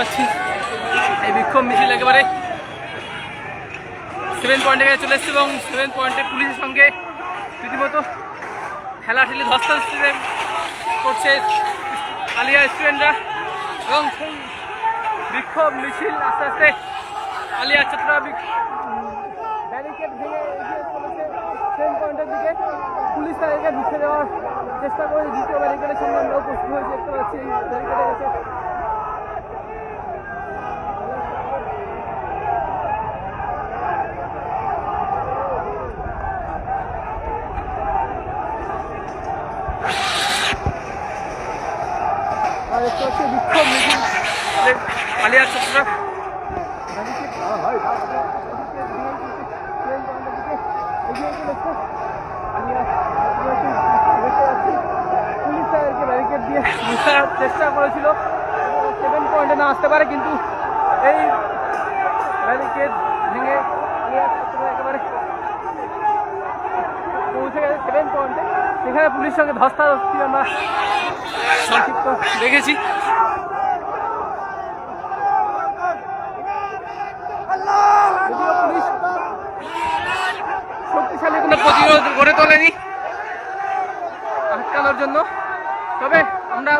বিক্ষোভ মিছিল একেবারে সেভেন পয়েন্টে কাছে চলে এসছে এবং সেভেন পয়েন্টে পুলিশের সঙ্গে রীতিমতো ঠেলাঠেলি ধস্তাধস্তি করছে আলিয়া স্টুডেন্টরা এবং সেই বিক্ষোভ মিছিল আস্তে আস্তে আলিয়া চত্রা ব্যারিকেড ভেঙে পয়েন্টের দিকে। পুলিশ তাদেরকে ঢুকে দেওয়ার চেষ্টা করে দ্বিতীয় ব্যারিকেডের সামনে আমরা উপস্থিত হয়েছি দেখতে পাচ্ছি এই ব্যারিকেডে গেছে আর দেখতে পাচ্ছি বিক্ষোভ মিছিল। আলিয়া চত্রা পুলিশ তাদেরকে ব্যারিকেড দিয়ে ঢোকার চেষ্টা করেছিল। সেভেন পয়েন্টে না আসতে পারে কিন্তু এই ব্যারিকেড ভেঙে একেবারে পৌঁছে গেছে। সেভেন পয়েন্টে সেখানে পুলিশের সঙ্গে ধস্তাধস্তি আমরা সংক্ষিপ্ত দেখেছি পুলিশ শক্তিশালী কোনো প্রতিরোধ গড়ে তোলেনি আটকানোর জন্য। তবে আমরা